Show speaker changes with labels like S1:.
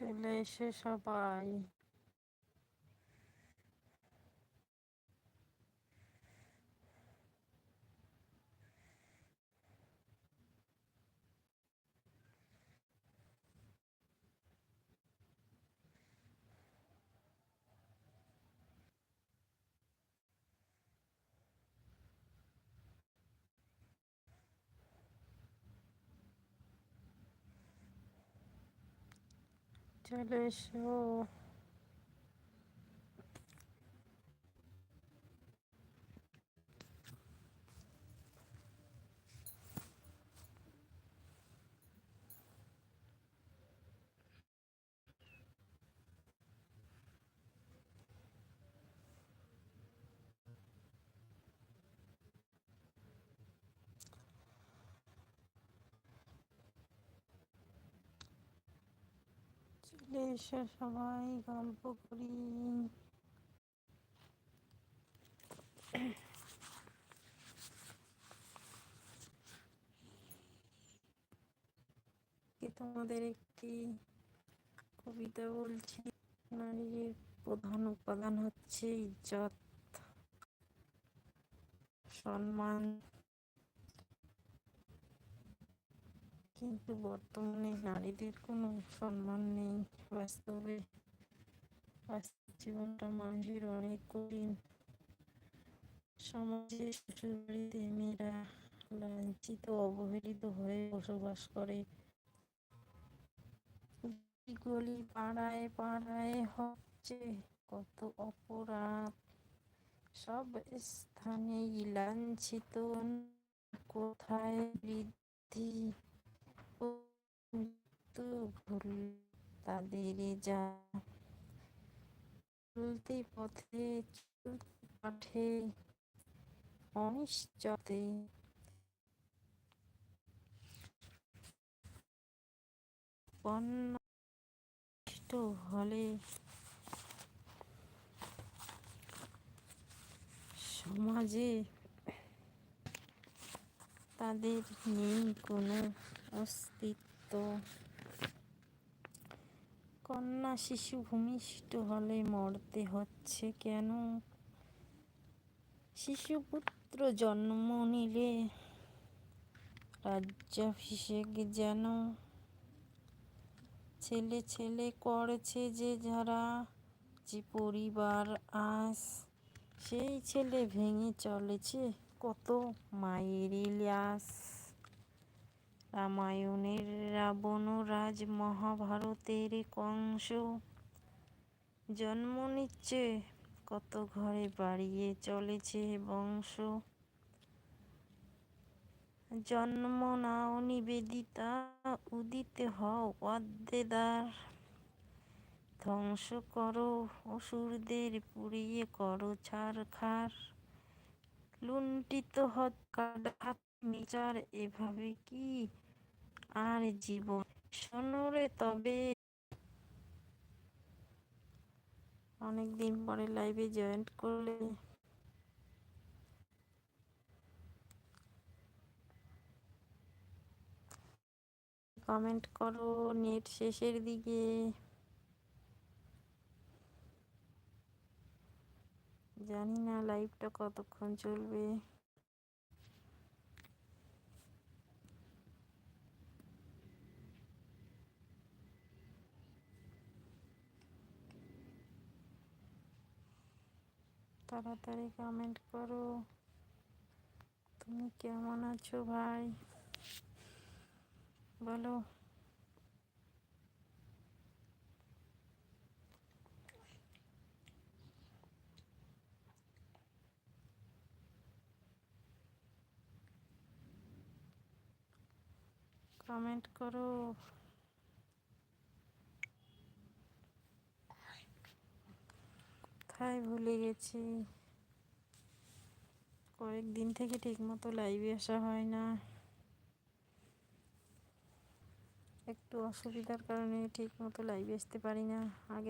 S1: চলে এসে সবাই চলে এসো চলে এসো সবাই গল্প করি। তোমাদের একটি কবিতা বলছি? নারীর প্রধান উপাদান হচ্ছে ইজ্জত, সম্মান। কিন্তু বর্তমানে নারীদের কোনো সম্মান নেই। বাস্তবে জীবনটা মানুষের অনেক কঠিন। সমাজে শ্বশুরবাড়িতে মেয়েরা লাঞ্ছিত, অবহেলিত হয়ে বসবাস করে। গলি পাড়ায় পাড়ায় হচ্ছে কত অপরাধ। সব স্থানেই লাঞ্ছিত, কোথায় বৃদ্ধি? তাদের যা। চলতে পথে পাঠে অনিশ্চতে নষ্ট হলে সমাজে তাদের নেই কোনো অস্তিত্ব কন্যা শিশু ভূমিষ্ঠ হলে মরতে হচ্ছে কেন? শিশুপুত্র জন্ম নিলে রাজ্যাভিষেক যেন ছেলে ছেলে করেছে যে যারা যে পরিবার আস, সেই ছেলে ভেঙে চলেছে কত মায়ের ইলিয়াস। রামায়ণের রাবণ রাজ মহাভারতের কংস। জন্ম নিচ্ছে, কত ঘরে বাড়িয়ে চলেছে বংশ। জন্ম নাও নিবেদিতা, উদিত হও অদ্দেদার ধ্বংস করো অসুরদের, পুড়িয়ে করো ছাড় খার লুণ্ঠিত হত্যা বিচার এভাবে কি আর জীবন? শোনরে তবে। অনেকদিন পরে লাইভে জয়েন্ট করলে। কমেন্ট করো নেট শেষের দিকে। জানি না লাইভটা কতক্ষণ চলবে। তাড়াতাড়ি কমেন্ট করো। তুমি কেমন আছো ভাই? বলো। কমেন্ট করো। কোথায় ভুলে গেছি? কয়েকদিন থেকে ঠিকমতো লাইভে আসা হয় না। একটু অসুবিধার কারণে ঠিক মতো লাইভে আসতে পারি না। আগে